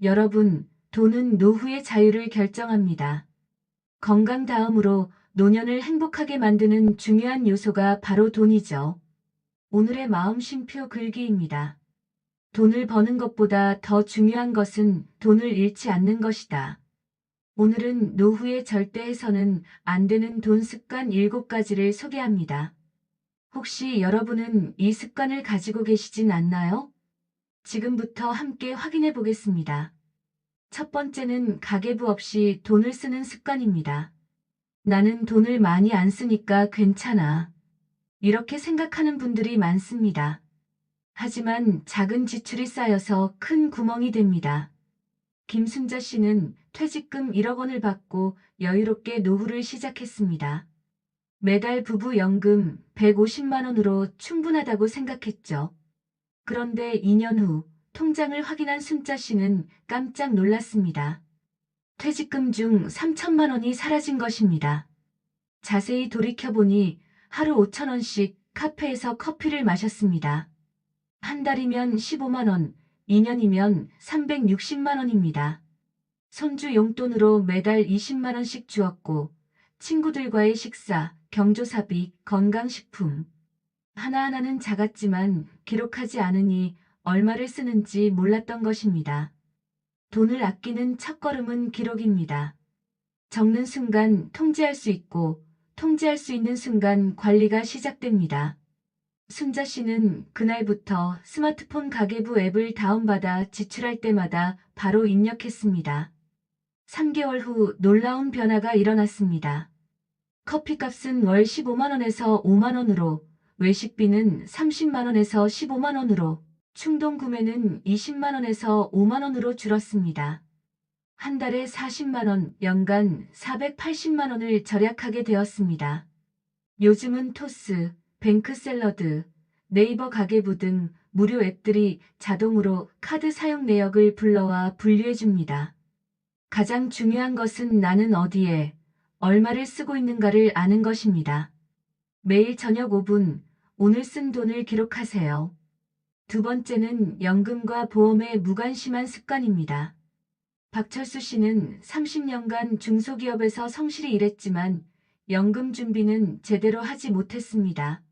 여러분, 돈은 노후의 자유를 결정합니다. 건강 다음으로 노년을 행복하게 만드는 중요한 요소가 바로 돈이죠. 오늘의 마음 쉼표 글귀입니다. 돈을 버는 것보다 더 중요한 것은 돈을 잃지 않는 것이다. 오늘은 노후에 절대 해서는 안 되는 돈 습관 7가지를 소개합니다. 혹시 여러분은 이 습관을 가지고 계시진 않나요? 지금부터 함께 확인해 보겠습니다. 첫 번째는 가계부 없이 돈을 쓰는 습관입니다. 나는 돈을 많이 안 쓰니까 괜찮아. 이렇게 생각하는 분들이 많습니다. 하지만 작은 지출이 쌓여서 큰 구멍이 됩니다. 김순자 씨는 퇴직금 1억 원을 받고 여유롭게 노후를 시작했습니다. 매달 부부 연금 150만 원으로 충분하다고 생각했죠. 그런데 2년 후 통장을 확인한 순자 씨는 깜짝 놀랐습니다. 퇴직금 중 3천만 원이 사라진 것입니다. 자세히 돌이켜보니 하루 5천 원씩 카페에서 커피를 마셨습니다. 한 달이면 15만 원, 2년이면 360만 원입니다. 손주 용돈으로 매달 20만 원씩 주었고 친구들과의 식사, 경조사비, 건강식품 하나하나는 작았지만 기록하지 않으니 얼마를 쓰는지 몰랐던 것입니다. 돈을 아끼는 첫걸음은 기록입니다. 적는 순간 통제할 수 있고 통제할 수 있는 순간 관리가 시작됩니다. 순자 씨는 그날부터 스마트폰 가계부 앱을 다운받아 지출할 때마다 바로 입력했습니다. 3개월 후 놀라운 변화가 일어났습니다. 커피값은 월 15만원에서 5만원으로, 외식비는 30만원에서 15만원으로, 충동 구매는 20만원에서 5만원으로 줄었습니다. 한 달에 40만원, 연간 480만원을 절약하게 되었습니다. 요즘은 토스, 뱅크 샐러드, 네이버 가계부 등 무료 앱들이 자동으로 카드 사용 내역을 불러와 분류해줍니다. 가장 중요한 것은 나는 어디에, 얼마를 쓰고 있는가를 아는 것입니다. 매일 저녁 5분, 오늘 쓴 돈을 기록하세요. 두 번째는 연금과 보험의 무관심한 습관입니다. 박철수 씨는 30년간 중소기업에서 성실히 일했지만 연금 준비는 제대로 하지 못했습니다.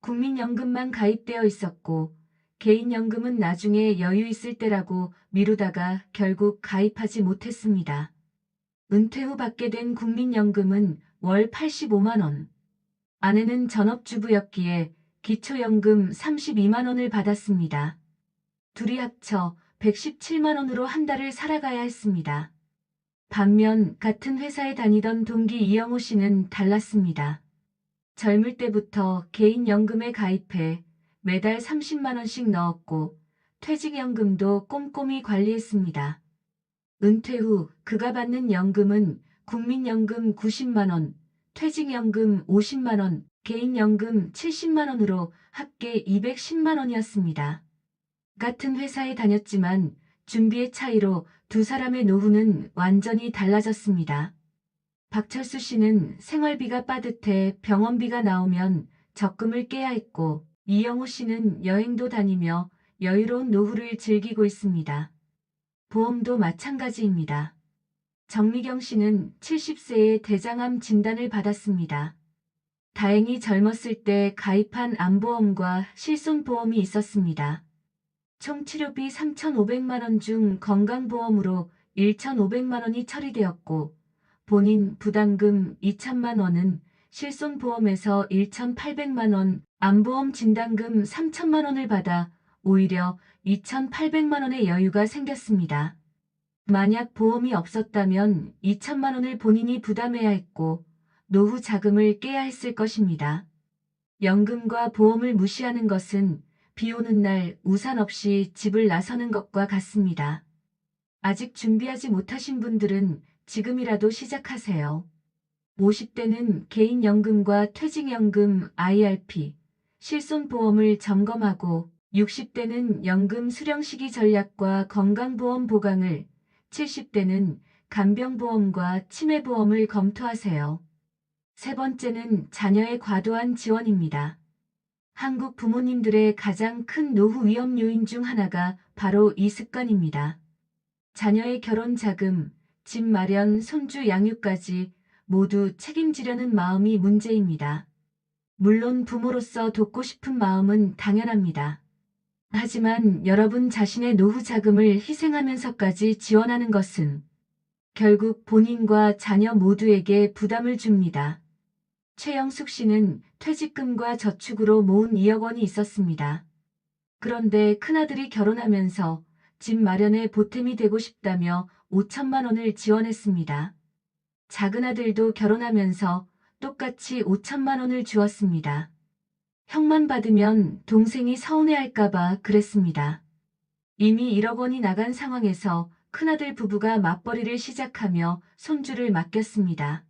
국민연금만 가입되어 있었고 개인연금은 나중에 여유 있을 때라고 미루다가 결국 가입하지 못했습니다. 은퇴 후 받게 된 국민연금은 월 85만원. 아내는 전업주부였기에 기초연금 32만원을 받았습니다. 둘이 합쳐 117만원으로 한 달을 살아가야 했습니다. 반면 같은 회사에 다니던 동기 이영호 씨는 달랐습니다. 젊을 때부터 개인연금에 가입해 매달 30만원씩 넣었고 퇴직연금도 꼼꼼히 관리했습니다. 은퇴 후 그가 받는 연금은 국민연금 90만원, 퇴직연금 50만원, 개인연금 70만원으로 합계 210만원이었습니다. 같은 회사에 다녔지만 준비의 차이로 두 사람의 노후는 완전히 달라졌습니다. 박철수 씨는 생활비가 빠듯해 병원비가 나오면 적금을 깨야 했고 이영호 씨는 여행도 다니며 여유로운 노후를 즐기고 있습니다. 보험도 마찬가지입니다. 정미경 씨는 70세에 대장암 진단을 받았습니다. 다행히 젊었을 때 가입한 암보험과 실손보험이 있었습니다. 총 치료비 3,500만원 중 건강보험으로 1,500만원이 처리되었고 본인 부담금 2천만원은 실손보험에서 1,800만원, 암보험 진단금 3천만원을 받아 오히려 2,800만원의 여유가 생겼습니다. 만약 보험이 없었다면 2천만 원을 본인이 부담해야 했고 노후 자금을 깨야 했을 것입니다. 연금과 보험을 무시하는 것은 비 오는 날 우산 없이 집을 나서는 것과 같습니다. 아직 준비하지 못하신 분들은 지금이라도 시작하세요. 50대는 개인연금과 퇴직연금 IRP, 실손보험을 점검하고 60대는 연금 수령시기 전략과 건강보험 보강을, 70대는 간병보험과 치매보험을 검토하세요. 세 번째는 자녀의 과도한 지원입니다. 한국 부모님들의 가장 큰 노후 위험 요인 중 하나가 바로 이 습관입니다. 자녀의 결혼 자금, 집 마련, 손주 양육까지 모두 책임지려는 마음이 문제입니다. 물론 부모로서 돕고 싶은 마음은 당연합니다. 하지만 여러분 자신의 노후 자금을 희생하면서까지 지원하는 것은 결국 본인과 자녀 모두에게 부담을 줍니다. 최영숙 씨는 퇴직금과 저축으로 모은 2억 원이 있었습니다. 그런데 큰아들이 결혼하면서 집 마련에 보탬이 되고 싶다며 5천만 원을 지원했습니다. 작은아들도 결혼하면서 똑같이 5천만 원을 주었습니다. 형만 받으면 동생이 서운해할까봐 그랬습니다. 이미 1억 원이 나간 상황에서 큰아들 부부가 맞벌이를 시작하며 손주를 맡겼습니다.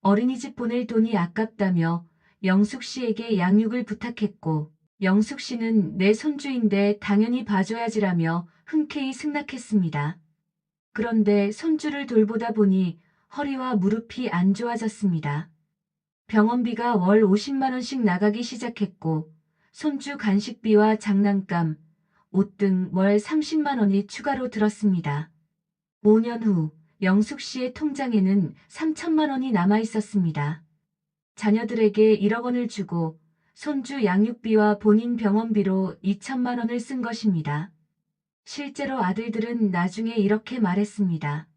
어린이집 보낼 돈이 아깝다며 영숙 씨에게 양육을 부탁했고 영숙 씨는 내 손주인데 당연히 봐줘야지라며 흔쾌히 승낙했습니다. 그런데 손주를 돌보다 보니 허리와 무릎이 안 좋아졌습니다. 병원비가 월 50만 원씩 나가기 시작했고 손주 간식비와 장난감, 옷 등 월 30만 원이 추가로 들었습니다. 5년 후 영숙 씨의 통장에는 3천만 원이 남아 있었습니다. 자녀들에게 1억 원을 주고 손주 양육비와 본인 병원비로 2천만 원을 쓴 것입니다. 실제로 아들들은 나중에 이렇게 말했습니다.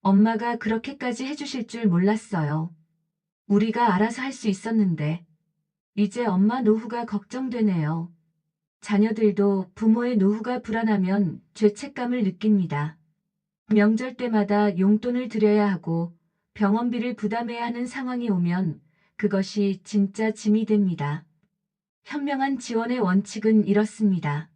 엄마가 그렇게까지 해주실 줄 몰랐어요. 우리가 알아서 할 수 있었는데. 이제 엄마 노후가 걱정되네요. 자녀들도 부모의 노후가 불안하면 죄책감을 느낍니다. 명절 때마다 용돈을 드려야 하고 병원비를 부담해야 하는 상황이 오면 그것이 진짜 짐이 됩니다. 현명한 지원의 원칙은 이렇습니다.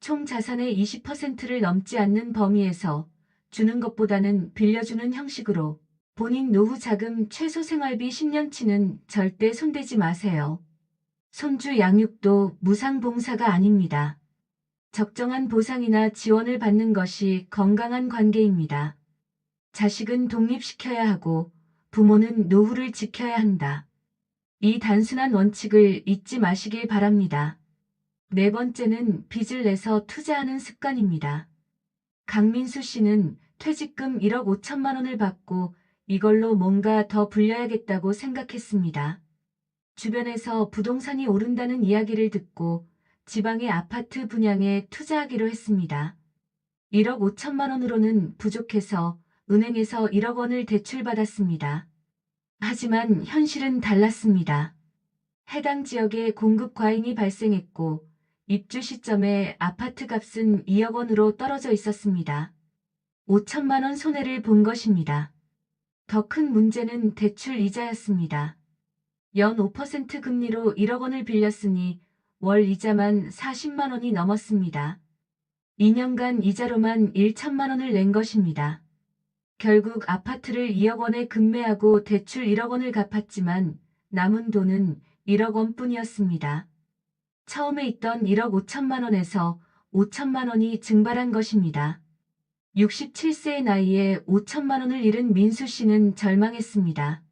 총 자산의 20%를 넘지 않는 범위에서 주는 것보다는 빌려주는 형식으로 본인 노후 자금 최소 생활비 10년치는 절대 손대지 마세요. 손주 양육도 무상봉사가 아닙니다. 적정한 보상이나 지원을 받는 것이 건강한 관계입니다. 자식은 독립시켜야 하고 부모는 노후를 지켜야 한다. 이 단순한 원칙을 잊지 마시길 바랍니다. 네 번째는 빚을 내서 투자하는 습관입니다. 강민수 씨는 퇴직금 1억 5천만 원을 받고 이걸로 뭔가 더 불려야겠다고 생각했습니다. 주변에서 부동산이 오른다는 이야기를 듣고 지방의 아파트 분양에 투자하기로 했습니다. 1억 5천만 원으로는 부족해서 은행에서 1억 원을 대출받았습니다. 하지만 현실은 달랐습니다. 해당 지역에 공급 과잉이 발생했고 입주 시점에 아파트 값은 2억 원으로 떨어져 있었습니다. 5천만 원 손해를 본 것입니다. 더 큰 문제는 대출 이자였습니다. 연 5% 금리로 1억 원을 빌렸으니 월 이자만 40만 원이 넘었습니다. 2년간 이자로만 1천만 원을 낸 것입니다. 결국 아파트를 2억 원에 급매하고 대출 1억 원을 갚았지만 남은 돈은 1억 원뿐이었습니다. 처음에 있던 1억 5천만 원에서 5천만 원이 증발한 것입니다. 67세의 나이에 5천만 원을 잃은 민수 씨는 절망했습니다.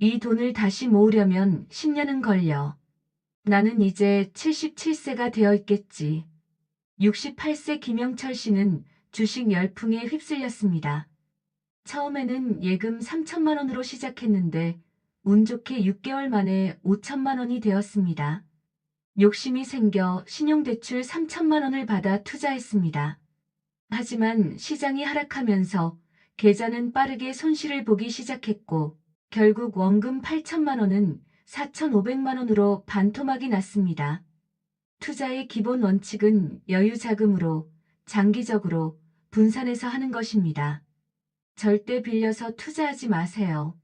이 돈을 다시 모으려면 10년은 걸려. 나는 이제 77세가 되어 있겠지. 68세 김영철 씨는 주식 열풍에 휩쓸렸습니다. 처음에는 예금 3천만 원으로 시작했는데 운 좋게 6개월 만에 5천만 원이 되었습니다. 욕심이 생겨 신용대출 3천만 원을 받아 투자했습니다. 하지만 시장이 하락하면서 계좌는 빠르게 손실을 보기 시작했고 결국 원금 8천만 원은 4,500만 원으로 반토막이 났습니다. 투자의 기본 원칙은 여유 자금으로 장기적으로 분산해서 하는 것입니다. 절대 빌려서 투자하지 마세요.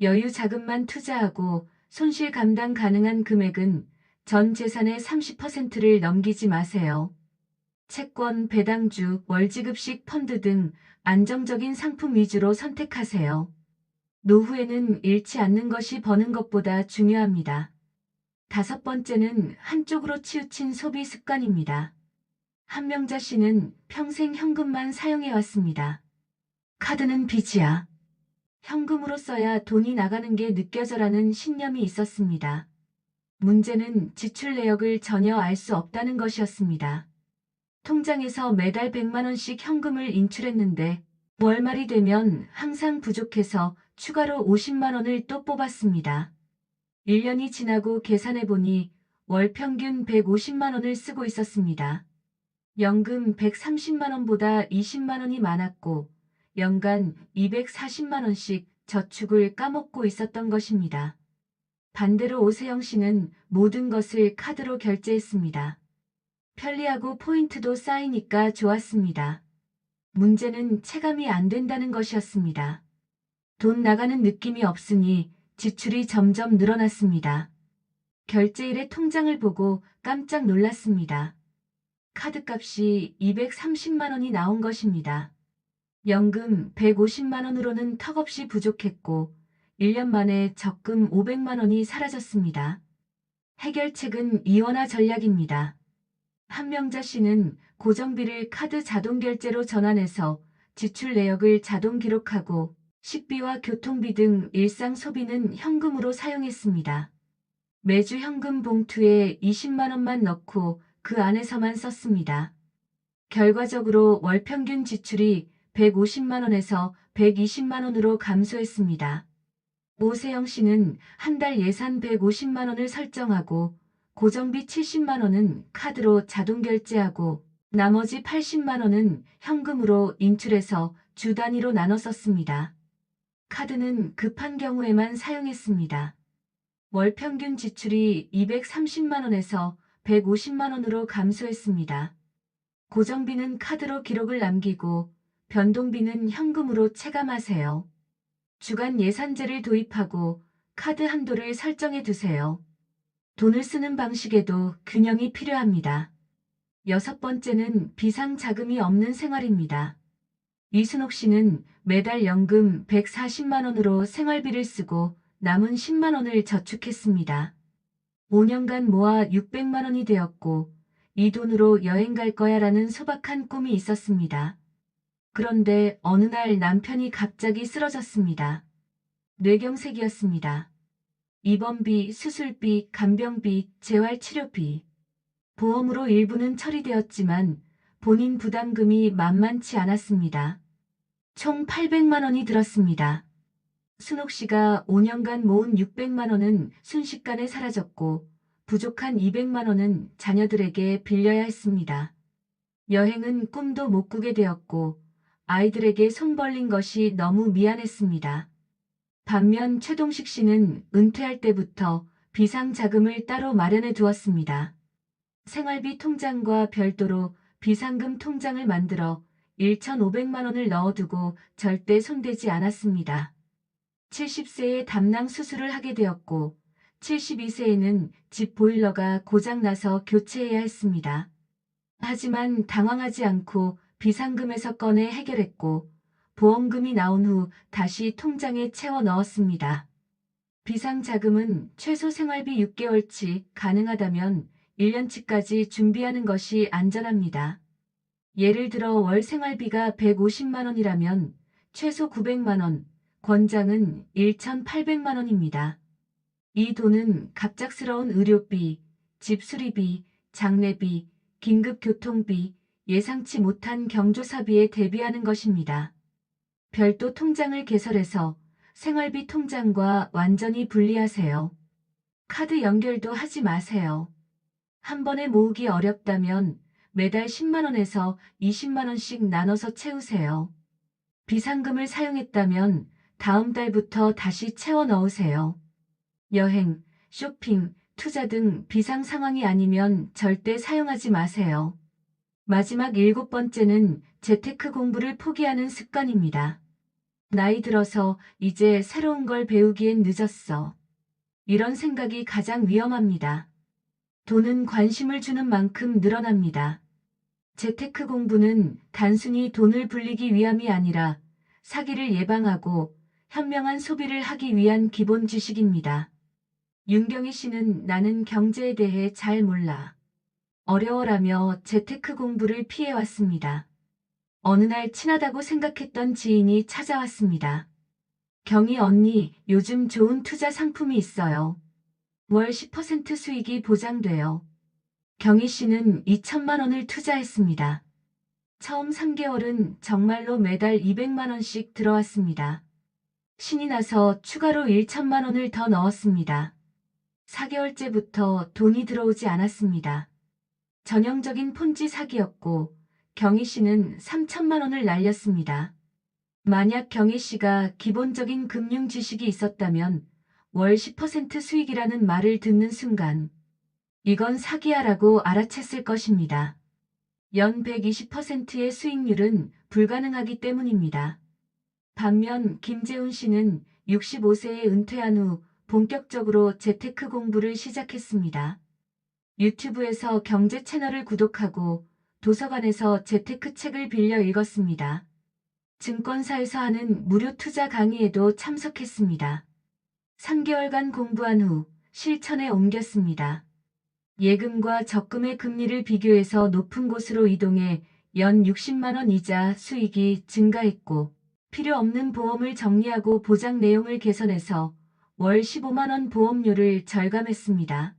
여유 자금만 투자하고 손실 감당 가능한 금액은 전 재산의 30%를 넘기지 마세요. 채권, 배당주, 월지급식 펀드 등 안정적인 상품 위주로 선택하세요. 노후에는 잃지 않는 것이 버는 것보다 중요합니다. 다섯 번째는 한쪽으로 치우친 소비 습관입니다. 한명자 씨는 평생 현금만 사용해 왔습니다. 카드는 빚이야. 현금으로 써야 돈이 나가는 게 느껴져라는 신념이 있었습니다. 문제는 지출 내역을 전혀 알 수 없다는 것이었습니다. 통장에서 매달 100만원씩 현금을 인출했는데 월말이 되면 항상 부족해서 추가로 50만원을 또 뽑았습니다. 1년이 지나고 계산해보니 월 평균 150만원을 쓰고 있었습니다. 연금 130만원보다 20만원이 많았고 연간 240만원씩 저축을 까먹고 있었던 것입니다. 반대로 오세영 씨는 모든 것을 카드로 결제했습니다. 편리하고 포인트도 쌓이니까 좋았습니다. 문제는 체감이 안 된다는 것이었습니다. 돈 나가는 느낌이 없으니 지출이 점점 늘어났습니다. 결제일의 통장을 보고 깜짝 놀랐습니다. 카드값이 230만 원이 나온 것입니다. 연금 150만 원으로는 턱없이 부족했고 1년 만에 적금 500만 원이 사라졌습니다. 해결책은 이원화 전략입니다. 한명자 씨는 고정비를 카드 자동 결제로 전환해서 지출 내역을 자동 기록하고 식비와 교통비 등 일상 소비는 현금으로 사용했습니다. 매주 현금 봉투에 20만원만 넣고 그 안에서만 썼습니다. 결과적으로 월 평균 지출이 150만원에서 120만원으로 감소했습니다. 오세영 씨는 한 달 예산 150만원을 설정하고 고정비 70만원은 카드로 자동 결제하고 나머지 80만원은 현금으로 인출해서 주 단위로 나눠 썼습니다. 카드는 급한 경우에만 사용했습니다. 월 평균 지출이 230만원에서 150만원으로 감소했습니다. 고정비는 카드로 기록을 남기고 변동비는 현금으로 체감하세요. 주간 예산제를 도입하고 카드 한도를 설정해 두세요. 돈을 쓰는 방식에도 균형이 필요합니다. 여섯 번째는 비상자금이 없는 생활입니다. 이순옥 씨는 매달 연금 140만원으로 생활비를 쓰고 남은 10만원을 저축했습니다. 5년간 모아 600만원이 되었고 이 돈으로 여행 갈 거야 라는 소박한 꿈이 있었습니다. 그런데 어느 날 남편이 갑자기 쓰러졌습니다. 뇌경색이었습니다. 입원비, 수술비, 간병비, 재활치료비. 보험으로 일부는 처리되었지만 본인 부담금이 만만치 않았습니다. 총 800만 원이 들었습니다. 순옥 씨가 5년간 모은 600만 원은 순식간에 사라졌고 부족한 200만 원은 자녀들에게 빌려야 했습니다. 여행은 꿈도 못 꾸게 되었고 아이들에게 손 벌린 것이 너무 미안했습니다. 반면 최동식 씨는 은퇴할 때부터 비상자금을 따로 마련해 두었습니다. 생활비 통장과 별도로 비상금 통장을 만들어 1,500만 원을 넣어두고 절대 손대지 않았습니다. 70세에 담낭 수술을 하게 되었고 72세에는 집 보일러가 고장나서 교체해야 했습니다. 하지만 당황하지 않고 비상금에서 꺼내 해결했고 보험금이 나온 후 다시 통장에 채워 넣었습니다. 비상자금은 최소 생활비 6개월치 가능하다면 1년치까지 준비하는 것이 안전합니다. 예를 들어 월 생활비가 150만원이라면 최소 900만원, 권장은 1,800만원입니다. 이 돈은 갑작스러운 의료비, 집 수리비, 장례비, 긴급교통비, 예상치 못한 경조사비에 대비하는 것입니다. 별도 통장을 개설해서 생활비 통장과 완전히 분리하세요. 카드 연결도 하지 마세요. 한 번에 모으기 어렵다면 매달 10만원에서 20만원씩 나눠서 채우세요. 비상금을 사용했다면 다음 달부터 다시 채워 넣으세요. 여행, 쇼핑, 투자 등 비상 상황이 아니면 절대 사용하지 마세요. 마지막 일곱 번째는 재테크 공부를 포기하는 습관입니다. 나이 들어서 이제 새로운 걸 배우기엔 늦었어. 이런 생각이 가장 위험합니다. 돈은 관심을 주는 만큼 늘어납니다. 재테크 공부는 단순히 돈을 불리기 위함이 아니라 사기를 예방하고 현명한 소비를 하기 위한 기본 지식입니다. 윤경희 씨는 나는 경제에 대해 잘 몰라. 어려워라며 재테크 공부를 피해왔습니다. 어느 날 친하다고 생각했던 지인이 찾아왔습니다. 경희 언니, 요즘 좋은 투자 상품이 있어요. 월 10% 수익이 보장돼요. 경희 씨는 2천만 원을 투자했습니다. 처음 3개월은 정말로 매달 200만 원씩 들어왔습니다. 신이 나서 추가로 1천만 원을 더 넣었습니다. 4개월째부터 돈이 들어오지 않았습니다. 전형적인 폰지 사기였고 경희 씨는 3천만 원을 날렸습니다. 만약 경희 씨가 기본적인 금융 지식이 있었다면 월 10% 수익이라는 말을 듣는 순간 이건 사기야라고 알아챘을 것입니다. 연 120%의 수익률은 불가능하기 때문입니다. 반면 김재훈 씨는 65세에 은퇴한 후 본격적으로 재테크 공부를 시작했습니다. 유튜브에서 경제 채널을 구독하고 도서관에서 재테크 책을 빌려 읽었습니다. 증권사에서 하는 무료 투자 강의에도 참석했습니다. 3개월간 공부한 후 실천에 옮겼습니다. 예금과 적금의 금리를 비교해서 높은 곳으로 이동해 연 60만원 이자 수익이 증가했고 필요 없는 보험을 정리하고 보장 내용을 개선해서 월 15만원 보험료를 절감했습니다.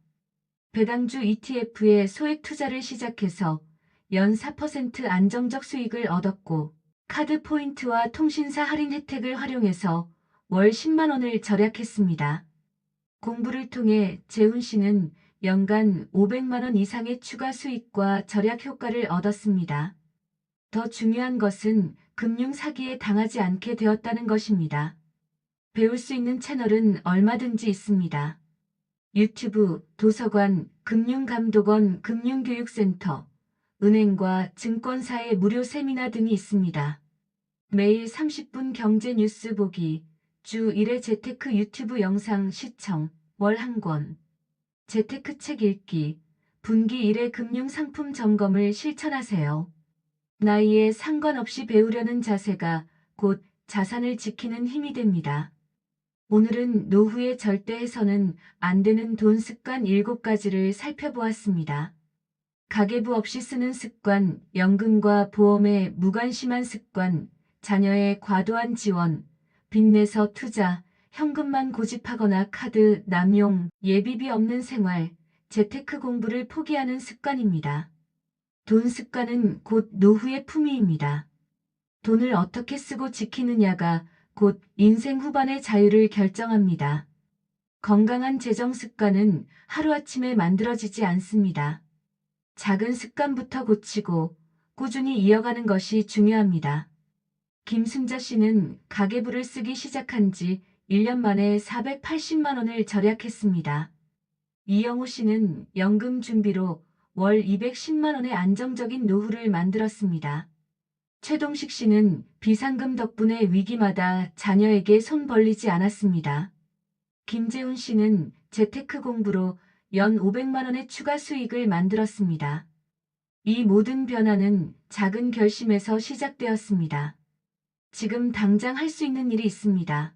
배당주 ETF에 소액 투자를 시작해서 연 4% 안정적 수익을 얻었고 카드 포인트와 통신사 할인 혜택을 활용해서 월 10만 원을 절약했습니다. 공부를 통해 재훈 씨는 연간 500만 원 이상의 추가 수익과 절약 효과를 얻었습니다. 더 중요한 것은 금융 사기에 당하지 않게 되었다는 것입니다. 배울 수 있는 채널은 얼마든지 있습니다. 유튜브, 도서관, 금융감독원, 금융교육센터, 은행과 증권사의 무료 세미나 등이 있습니다. 매일 30분 경제 뉴스 보기, 주 1회 재테크 유튜브 영상 시청, 월 한 권. 재테크 책 읽기, 분기 1회 금융 상품 점검을 실천하세요. 나이에 상관없이 배우려는 자세가 곧 자산을 지키는 힘이 됩니다. 오늘은 노후에 절대 해서는 안 되는 돈 습관 7가지를 살펴보았습니다. 가계부 없이 쓰는 습관, 연금과 보험에 무관심한 습관, 자녀의 과도한 지원, 빚내서 투자, 현금만 고집하거나 카드, 남용, 예비비 없는 생활, 재테크 공부를 포기하는 습관입니다. 돈 습관은 곧 노후의 품위입니다. 돈을 어떻게 쓰고 지키느냐가 곧 인생 후반의 자유를 결정합니다. 건강한 재정 습관은 하루아침에 만들어지지 않습니다. 작은 습관부터 고치고 꾸준히 이어가는 것이 중요합니다. 김순자 씨는 가계부를 쓰기 시작한 지 1년 만에 480만 원을 절약했습니다. 이영호 씨는 연금 준비로 월 210만 원의 안정적인 노후를 만들었습니다. 최동식 씨는 비상금 덕분에 위기마다 자녀에게 손 벌리지 않았습니다. 김재훈 씨는 재테크 공부로 연 500만 원의 추가 수익을 만들었습니다. 이 모든 변화는 작은 결심에서 시작되었습니다. 지금 당장 할 수 있는 일이 있습니다.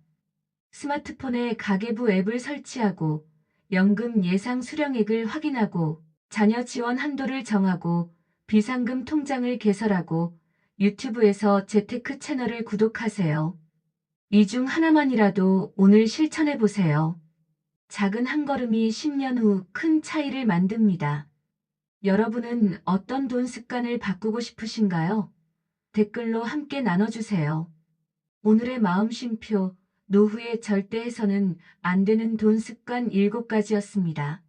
스마트폰에 가계부 앱을 설치하고 연금 예상 수령액을 확인하고 자녀 지원 한도를 정하고 비상금 통장을 개설하고 유튜브에서 재테크 채널을 구독하세요. 이 중 하나만이라도 오늘 실천해 보세요. 작은 한 걸음이 10년 후 큰 차이를 만듭니다. 여러분은 어떤 돈 습관을 바꾸고 싶으신가요? 댓글로 함께 나눠주세요. 오늘의 마음 쉼표, 노후에 절대 해서는 안 되는 돈 습관 7가지였습니다.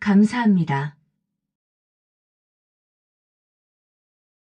감사합니다.